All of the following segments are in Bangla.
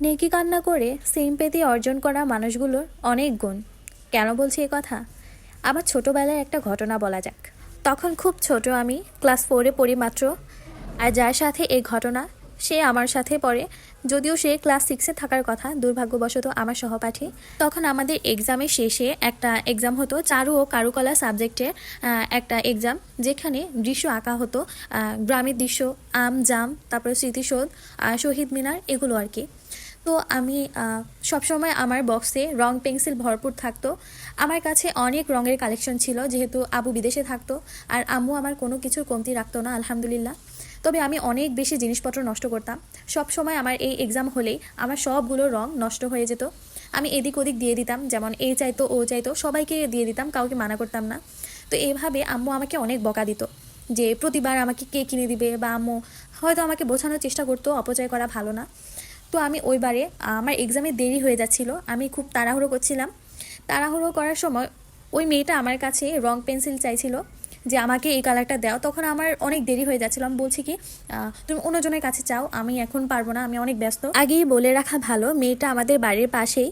নেকি কান্না করে সিম্পেতি অর্জন করা মানুষগুলোর অনেক গুণ। কেন বলছি এ কথা? আবার ছোটোবেলায় একটা ঘটনা বলা যাক। তখন খুব ছোট আমি ক্লাস ফোরে পড়ি মাত্র। আর যার সাথে এই ঘটনা সে আমার সাথে পড়ে। যদিও সে ক্লাস সিক্সে থাকার কথা দুর্ভাগ্যবশত আমার সহপাঠী। তখন আমাদের এক্সামের শেষে একটা এক্সাম হতো চারু ও কারুকলা সাবজেক্টের একটা এক্সাম যেখানে দৃশ্য আঁকা হতো গ্রামের দৃশ্য আম জাম তারপরে স্মৃতিসৌধ আহ, শহীদ মিনার এগুলো আর কি। তো আমি সবসময় আমার বক্সে রং পেন্সিল ভরপুর থাকতো। আমার কাছে অনেক রঙের কালেকশন ছিল, যেহেতু আবু বিদেশে থাকতো আর আম্মু আমার কোনো কিছুর কমতি রাখতো না, আলহামদুলিল্লাহ। তবে আমি অনেক বেশি জিনিসপত্র নষ্ট করতাম। সব সময় আমার এই এক্সাম হলেই আমার সবগুলো রং নষ্ট হয়ে যেত। আমি এদিক ওদিক দিয়ে দিতাম, যেমন এ চাইতো, ও চাইতো, সবাইকে দিয়ে দিতাম, কাউকে মানা করতাম না। তো এভাবে আম্মু আমাকে অনেক বকা দিত যে, প্রতিবার আমাকে কে কিনে দিবে? বা, আম্মু, হয়তো আমাকে বোঝানোর চেষ্টা করতো, অপচয় করা ভালো না। তো আমি ওইবারে আমার এক্সামে দেরি হয়ে যাচ্ছিল, আমি খুব তাড়াহুড়ো করছিলাম। তাড়াহুড়ো করার সময় ওই মেয়েটা আমার কাছে রং পেন্সিল চাইছিল যে আমাকে এই কালারটা দাও। তখন আমার অনেক দেরি হয়ে যাচ্ছিল। আমি বলছি কি তুমি অন্যজনের কাছে চাও, আমি এখন পারব না, আমি অনেক ব্যস্ত। আগেই বলে রাখা ভালো, মেয়েটা আমাদের বাড়ির পাশেই।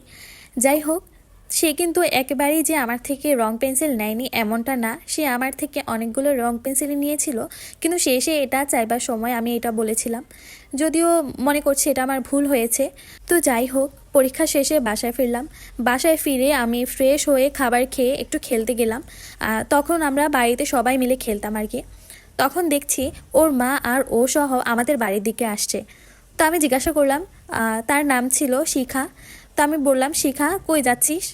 যাই হোক সে কিন্তু একেবারেই যে আমার থেকে রং পেন্সিল নেয়নি এমনটা না। সে আমার থেকে অনেকগুলো রং পেন্সিল নিয়েছিল, কিন্তু শেষে এটা চাইবার সময় আমি এটা বলেছিলাম। যদিও মনে করছি এটা আমার ভুল হয়েছে। তো যাই হোক, পরীক্ষা শেষে বাসায় ফিরলাম। বাসায় ফিরে আমি ফ্রেশ হয়ে খাবার খেয়ে একটু খেলতে গেলাম। তখন আমরা বাড়িতে সবাই মিলে খেলতাম আর কি। তখন দেখছি ওর মা আর ও সহ আমাদের বাড়ির দিকে আসছে। তো আমি জিজ্ঞাসা করলাম তার নাম ছিল শিখা। তো আমি বললাম, শিখা, কই যাচ্ছিস?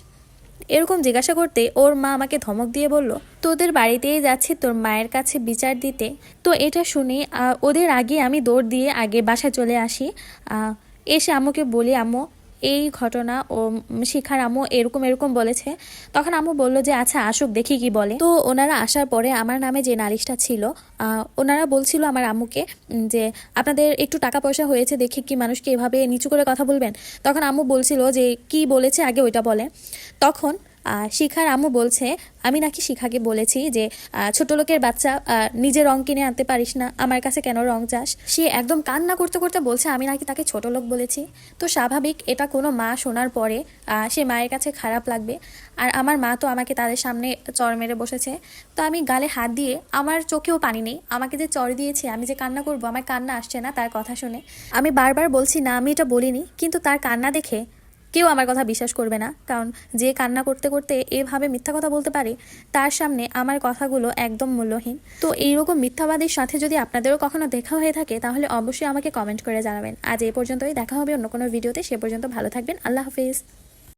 এরকম জিজ্ঞাসা করতে ওর মা আমাকে ধমক দিয়ে বলল, তোদের বাড়িতেই যাচ্ছি তোর মায়ের কাছে বিচার দিতে। তো এটা শুনে ওদের আগে আমি দৌড় দিয়ে আগে বাসায় চলে আসি। এসে আম্মুকে বলি, আম্মু এই ঘটনা ও শিখার আম্মু এরকম এরকম বলেছে। তখন আম্মু বলল যে আচ্ছা আসুক, দেখি কি বলে। তো ওনারা আসার পরে আমার নামে যে নালিশটা ছিল ওনারা বলছিল আমার আম্মুকে যে, আপনাদের একটু টাকা পয়সা হয়েছে, দেখে কি মানুষকে এভাবে নিচু করে কথা বলবেন? তখন আম্মু বলছিল যে, কি বলেছে, আগে ওইটা বলে। তখন শিখার আম্মু বলছে, আমি নাকি শিখাকে বলেছি যে ছোট লোকের বাচ্চা নিজে রং কিনে আনতে পারিস না। আমার কাছে কেন রং চাস? সে একদম কান্না করতে করতে বলছে, আমি নাকি তাকে ছোট লোক বলেছি। তো স্বাভাবিক এটা কোনো মা শোনার পরে সে মায়ের কাছে খারাপ লাগবে। আর আমার মা তো আমাকে তাদের সামনে চর মেরে বসেছে। তো আমি গালে হাত দিয়ে, আমার চোখেও পানি নেই। আমাকে যে চর দিয়েছে, আমি যে কান্না করব, আমার কান্না আসছে না তার কথা শুনে। আমি বারবার বলছি, না, আমি এটা বলিনি। কিন্তু তার কান্না দেখে কেউ আমার কথা বিশ্বাস করবে না। কারণ যে কান্না করতে করতে এভাবে মিথ্যা কথা বলতে পারে, তার সামনে আমার কথাগুলো একদম মূল্যহীন। তো এইরকম মিথ্যাবাদীর সাথে যদি আপনাদেরও কখনো দেখা হয়ে থাকে, তাহলে অবশ্যই আমাকে কমেন্ট করে জানাবেন। আজ এ পর্যন্তই। দেখা হবে অন্য কোনো ভিডিওতে। সে পর্যন্ত ভালো থাকবেন। আল্লাহ হাফিজ।